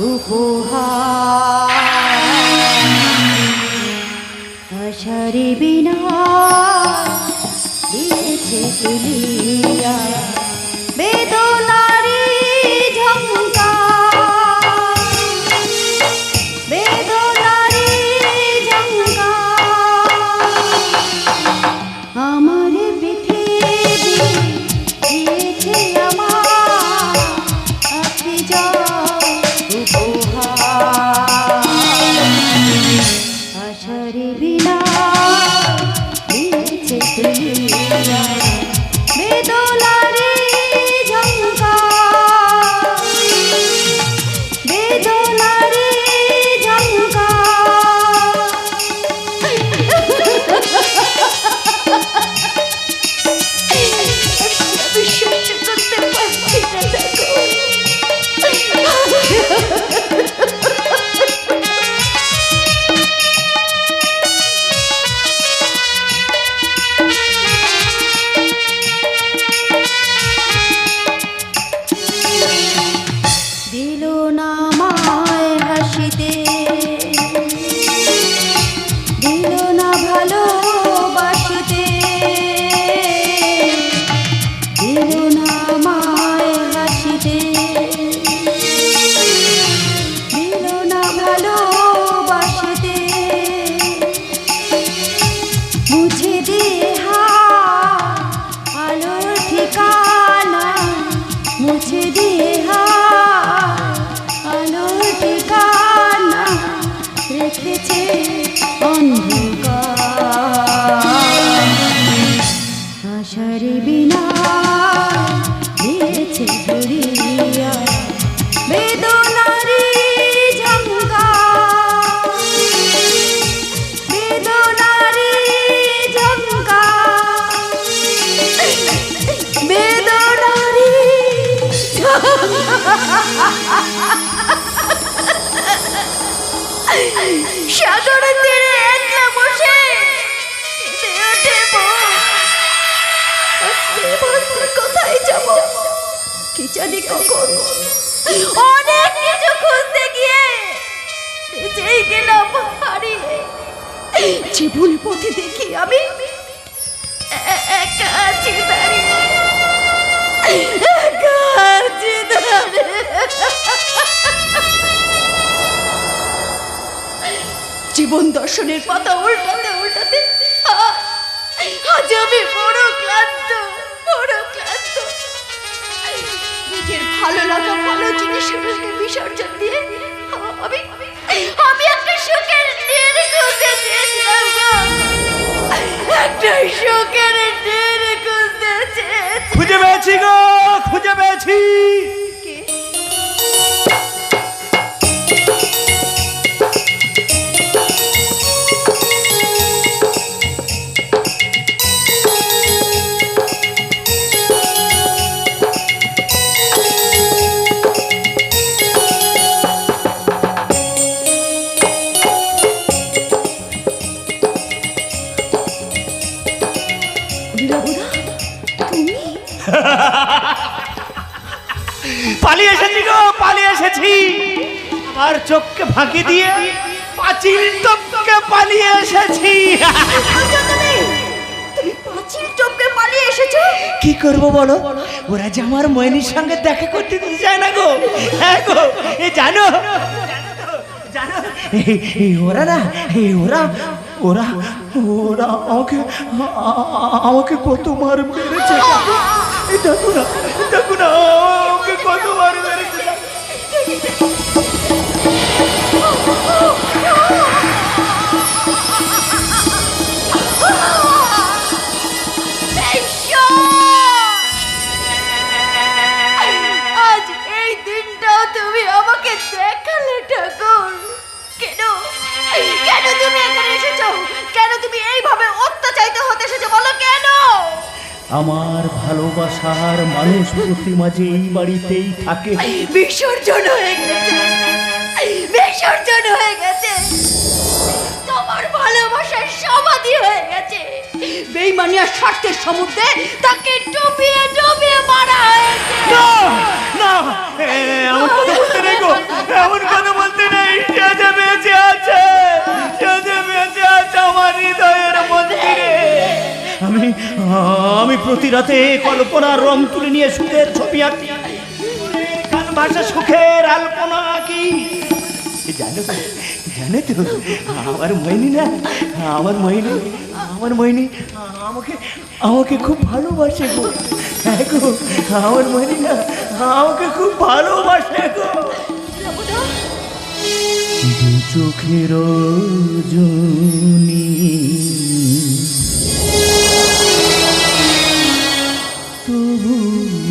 উপহার বিনা দিয়েছে তুলিয়া কি জানি অনেক কিছু খুঁজতে গিয়ে গেলাম হারিয়ে। যে ভুল পথে দেখি আমি দাঁড়িয়ে জীবন দর্শনের পাতা উল্টাতে উল্টাতে আজ আমি জিনিসগুলোকে বিসর্জন দিয়ে আমি আমি একটা সুখের দিন খুঁজে একটা সুখের দিন খুঁজে খুঁজে পেয়েছি গো, খুঁজে পেয়েছি। আমার চোখকে ফাঁকি দিয়ে পাঁচিল টপকে পালিয়ে এসেছি। পালিয়ে কি করব বলো? ওরা যে আমার ময়নির সঙ্গে দেখা করতে দিতে চায় না গো। হ্যাঁ গো, এ জানো ওরা না ওরা ওরা ওরা আমাকে আমাকে কত মার মেরেছে। দেখো না দেখো না, আমাকে কত মার মেরেছে। আমার ভালোবাসার মানুষ প্রতি মাঝে এই বাড়িতেই থাকে। বিসর্জন হয়ে গেছে। বিসর্জন হয়ে গেছে। তোমার ভালোবাসার সমাধি হয়ে গেছে। বেইমানি আর স্বার্থের সমুদ্রে তাকে ডুবিয়ে ডুবিয়ে মারা হয়েছে। না না এ, আমার কথা বলতে নেই গো। এমন কথা বলতে নেই। সে যে বেঁচে আছে সে যে বেঁচে আছে আমার হৃদয়ের মন্দিরে। আমি আমি প্রতি রাতে কল্পনার রং তুলে নিয়ে সুখের ছবি আঁকি। ভাষা সুখের আলপনা আঁকি। জানো জানো তো, আমার মইনি না, আমার মইনি আমার মইনি, আমাকে আমাকে খুব ভালোবাসে গো। হ্যাঁ গো, আমার মইনি না, আমাকে খুব ভালোবাসে গো। চোখের জনি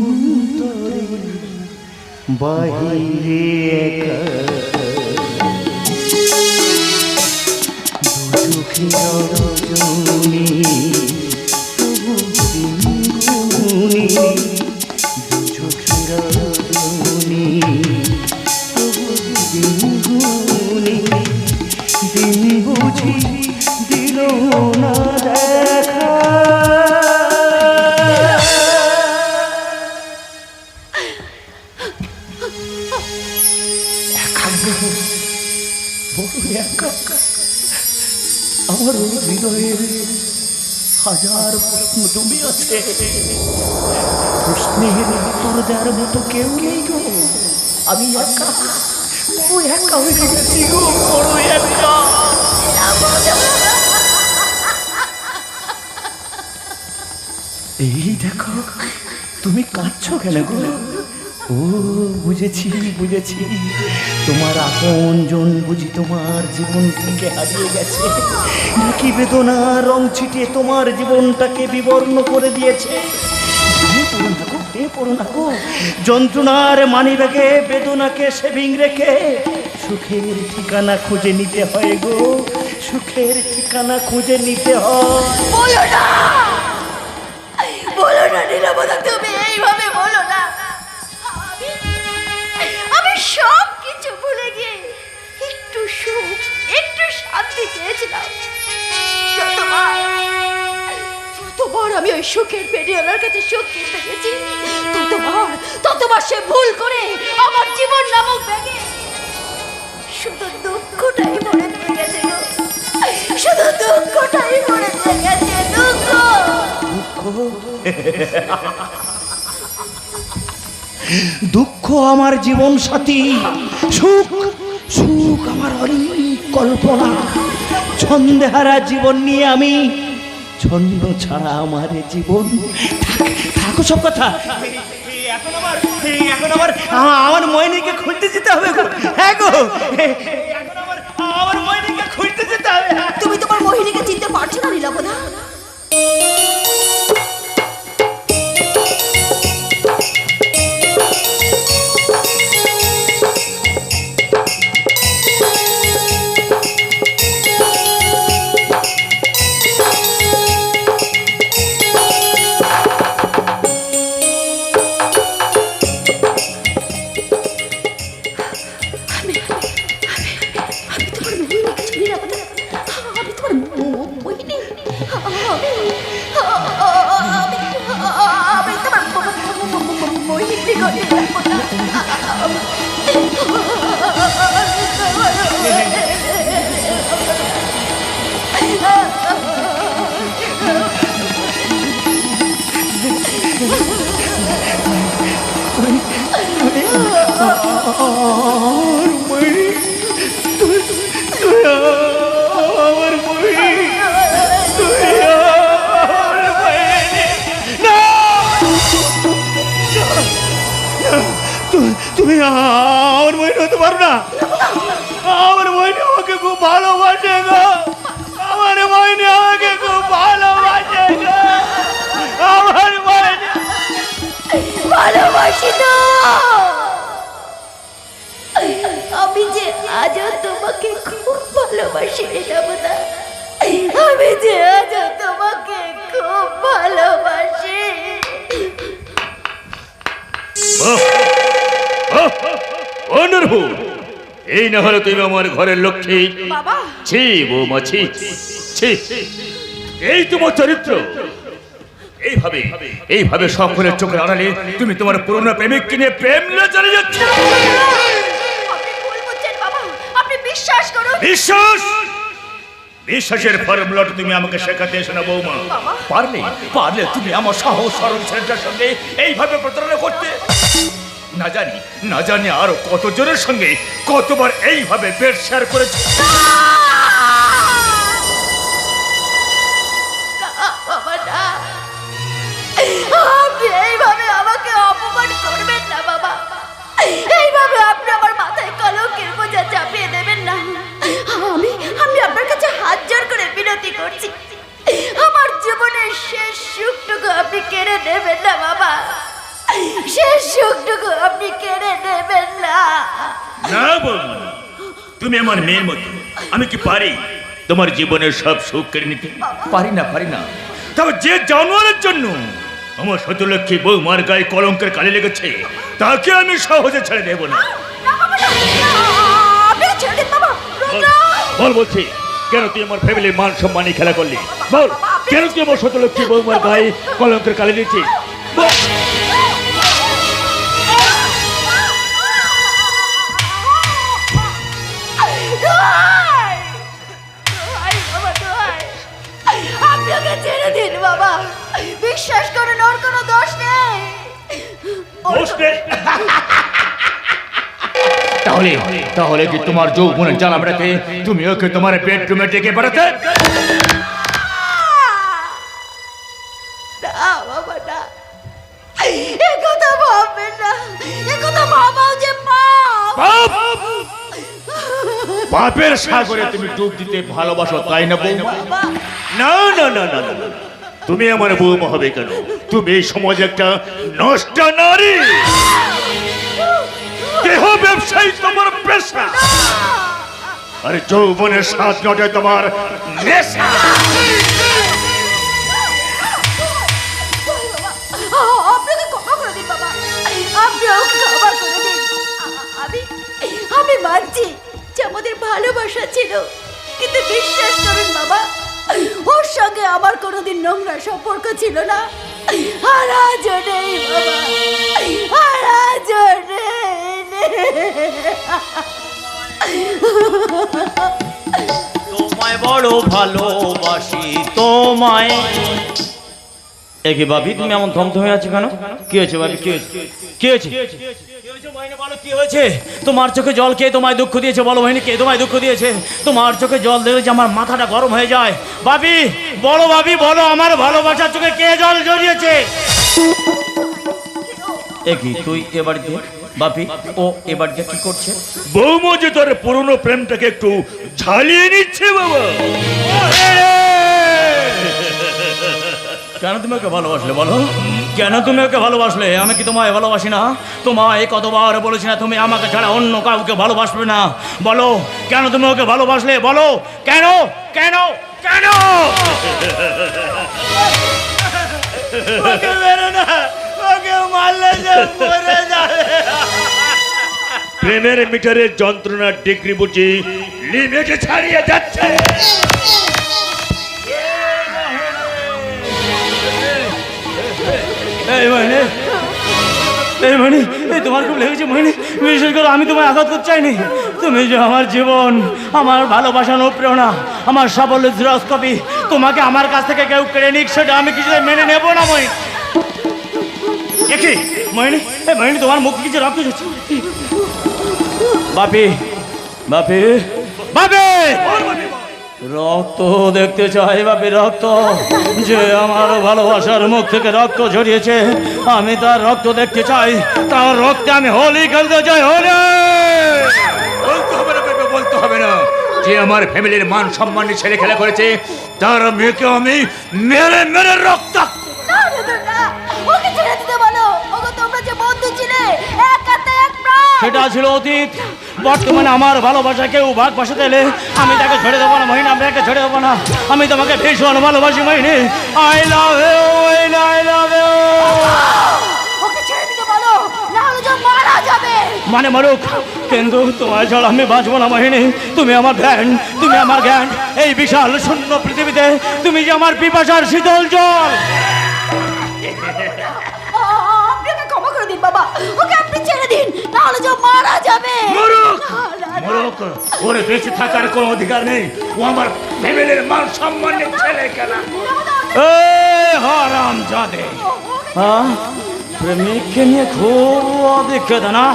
অন্তরে বাহিরে একা। দুচোখের রজনী তবু দিনগুনি মতো কেউ নেই গো। আমি একা, বড় একা হয়ে গেছি গো, বড় একা। এই দেখো, তুমি কাঁদছো কেন গো? ও, বুঝেছি বুঝেছি। তোমার আপন জন বুঝি তোমার জীবন থেকে হারিয়ে গেছে। নাকি বেদনা, রং ছিটিয়ে তোমার জীবনটাকে বিবর্ণ করে দিয়েছে। যন্ত্রণার মানি ব্যাগে বেদনাকে সেভিং রেখে সুখের ঠিকানা খুঁজে নিতে হয় গো। সুখের ঠিকানা খুঁজে নিতে হয়। বলো না! বলো না নীলবদা তুমি এইভাবে শান্তি চেয়েছিলাম যতবার আমি ওই সুখের কাছে কিনতে গেছি। ততবার ততবার সে ভুল করে আমার জীবন নামক ব্যাগে। শুধু দুঃখটাই দিয়ে গেছে শুধু দুঃখটাই দিয়ে গেছে দুঃখ? দুঃখ আমার জীবন সাথী। সুখ সুখ আমার কল্পনা। ছন্দেহারা জীবন নিয়ে আমি ছন্দ ছাড়া আমার জীবন থাক- থাকো সব কথা। এখন আমার এই এখন আমার আমার ময়নিকে খুঁজতে যেতে হবে গো। হ্যাঁ গো। এখন আমার আমার ময়নিকে খুঁজতে যেতে হবে। তুমি তোমার মোহিনীকে চিনতে পারছ না নীলাবদা তুমি আমার ময়নি হতে পারো না আমার ময়নি আমাকে খুব ভালোবাসে গো আমার ময়নি ভালোবাসি তো আজও তোমাকে খুব ভালোবাসি যমুনা আমি যে আজও তোমাকে খুব ভালোবাসি। এই না হলে তুমি আমার ঘরের লক্ষ্মী। বাবা। ছি বৌমা ছি ছি। এই তোমার চরিত্র। এইভাবে এইভাবে সকলের চোখের আড়ালে তুমি তোমার পুরনো প্রেমিক কিনে প্রেম না চালিয়ে যাচ্ছ। বিশ্বাস করুন। বিশ্বাস? বিশ্বাসের ফর্মুলাটা তুমি আমাকে শেখাতে এসো না বৌমা। পারলে পারলে তুমি আমার সাহস সরল ছেলেটার সঙ্গে এইভাবে প্রতারণা করতে। না জানি না জানি আরও কত জনের সঙ্গে কতবার এইভাবে বেড শেয়ার করেছে আমার মেয়ের মতো। আমি কি পারি তোমার জীবনের সব সুখ কেড়ে নিতে? পারি না পারি না। তবে যে জানোয়ারের জন্য আমার শতলক্ষ্মী বৌমার গায়ে কলঙ্কের কালি লেগেছে তাকে আমি সহজে ছেড়ে দেব না। বল! বলছি কেন তুই আমার ফ্যামিলির মান সম্মানই খেলা করলি? বল কেন তুই আমার শতলক্ষ্মী বৌমার গায়ে কলঙ্কের কালি দিচ্ছিস? তাহলে তাহলে কি তোমার যৌবনের জ্বালাবড়াকে তুমি ওকে তোমার বেডরুমে ডেকে পাপ। পাপের সাগরে তুমি ডুব দিতে ভালোবাসো তাই না বৌমা না না না না, না। তুমি আমার বৌমা হবে কেন? তুমি এই সমাজে একটা নষ্ট নারী। দেহ ব্যবসায়ী তোমার পেশা? আরে যৌবনের সাত নটায় তোমার আমি মানছি যে আমাদের ভালোবাসা ছিল, কিন্তু বিশ্বাস করুন, বাবা। ওর সঙ্গে আমার কোনোদিন নোংরা সম্পর্ক ছিল না। আজও নেই বাবা। আজও নেই তোমায় বড় ভালোবাসি, তোমায়। একে বাবি তুমি এমন থমথমে আছো কেন? কি হয়েছে বাবি কি হয়েছে? কি হয়েছে? কি তোমার চোখে জল কে তোমায় দুঃখ দিয়েছে? বলো বাহিনী কে তোমায় দুঃখ দিয়েছে? তোমার চোখে জল দিয়েছে আমার মাথাটা গরম হয়ে যায়। বাবি বলো বাবি বলো আমার ভালোবাসার চোখে কে জল জড়িয়েছে? একই তুই এ বাড়িতে? বাপি ও এ বাড়িতে কি করছে? বৌমা যে তোর পুরনো প্রেমটাকে একটু ঝালিয়ে নিচ্ছে বাবা। কেন তুমি ওকে ভালোবাসলে বলো? কেন তুমি ওকে ভালোবাসলে? আমি কি তোমায় ভালোবাসি না? তোমায় কতবার বলেছি না তুমি আমাকে ছাড়া অন্য কাউকে ভালোবাসবে না? বলো, কেন তুমি ওকে ভালোবাসলে? বলো, কেন? কেন? কেন? প্রেমের মিটারের যন্ত্রণার ডিগ্রি বুঝি লিমিটে ছাড়িয়ে যাচ্ছে। এই তোমার খুব লেগেছে বিশেষ করে আমি তোমায় আঘাত করতে চাইনি। তুমি যে আমার জীবন, আমার ভালোবাসা, অনুপ্রেরণা, আমার সাফল্য জিরক্স কপি তোমাকে আমার কাছ থেকে কেউ কেড়ে নিক, সেটা আমি কিছু মেনে নেব না মই দেখি মহিনী এই মহিনী তোমার মুখ কিছু রক্ত যাচ্ছে বাপি বাপি বাপি! রক্ত দেখতে চাই বাপি রক্ত। যে আমার ভালোবাসার মুখ থেকে রক্ত ঝরিয়েছে আমি তার রক্ত দেখতে চাই। তার রক্তে আমি হোলি খেলতে চাই হোলি! বলতে হবে না বেবে, বলতে হবে না। যে আমার ফ্যামিলির মান সম্মান নিয়ে ছেলে খেলা করেছে তার মেয়েকে আমি মেরে মেরে রক্ত সেটা ছিল অতীত। বর্তমানে আমার ভালোবাসা কেউ ভাগ বসাতে এলে আমি তাকে ছেড়ে দেবো না মহিনা আমি তাকে ছেড়ে দেবো না। আমি তোমাকে ভীষণ ভালোবাসি Mohini. I love you I love you ওকে ছেড়ে দিতে বলো না হলে যে মারা যাবে। মানে মারুক কিন্তু তোমার ছাড়া আমি বাঁচবো না মোহিনী। তুমি আমার জ্ঞান তুমি আমার জ্ঞান। এই বিশাল শূন্য পৃথিবীতে তুমি যে আমার পিপাসার শীতল জল ওরে বেঁচে থাকার কোনো অধিকার নেই। ও আমার ফ্যামিলির মান সম্মানের ছেলে কেনা। হারাম জাদে হ্যাঁ? প্রেমিককে নিয়ে খুব অভিজ্ঞতা না?